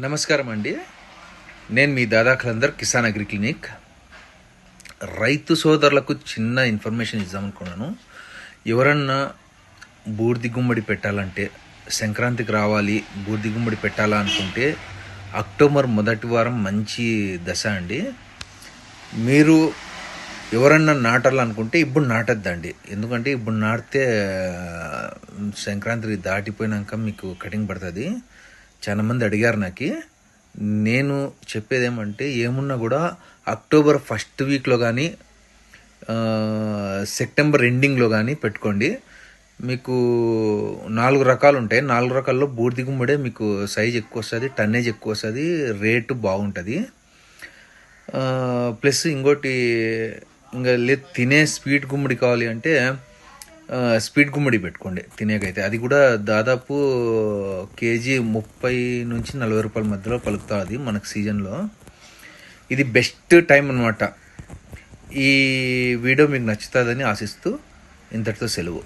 నమస్కారం అండి. నేను మీ దాదాఖలందర్ కిసాన్ అగ్రి క్లినిక్. రైతు సోదరులకు చిన్న ఇన్ఫర్మేషన్ ఇద్దామనుకున్నాను. ఎవరన్నా బూర్ది గుమ్మడి పెట్టాలంటే సంక్రాంతికి రావాలి బూర్ది గుమ్మడి పెట్టాలా అనుకుంటే అక్టోబర్ మొదటి వారం మంచి దశ అండి. మీరు ఎవరన్నా నాటాలనుకుంటే ఇప్పుడు నాటద్దండి. ఎందుకంటే ఇప్పుడు నాటితే సంక్రాంతి దాటిపోయినాక మీకు కటింగ్ పడుతుంది. చాలా మంది అడిగారు నాకు. నేను చెప్పేది ఏమంటే ఏమున్నా కూడా అక్టోబర్ ఫస్ట్ వీక్లో కానీ సెప్టెంబర్ ఎండింగ్లో కానీ పెట్టుకోండి. మీకు నాలుగు రకాలు ఉంటాయి. నాలుగు రకాల్లో బూర్ది గుమ్మడే మీకు సైజ్ ఎక్కువ వస్తుంది టన్నేజ్ ఎక్కువ వస్తుంది రేటు బాగుంటుంది. ప్లస్ ఇంకోటి ఇంకా లేదు తినే స్వీట్ గుమ్మడి కావాలి అంటే స్పీడ్ స్వీట్ గుమ్మడి పెట్టుకోండి తినేకైతే. అది కూడా దాదాపు కేజీ ముప్పై నుంచి నలభై రూపాయల మధ్యలో పలుకుతుంది మనకు సీజన్లో. ఇది బెస్ట్ టైం అనమాట ఈ వీడియో మీకు నచ్చుతుందని ఆశిస్తూ ఇంతటితో సెలవు.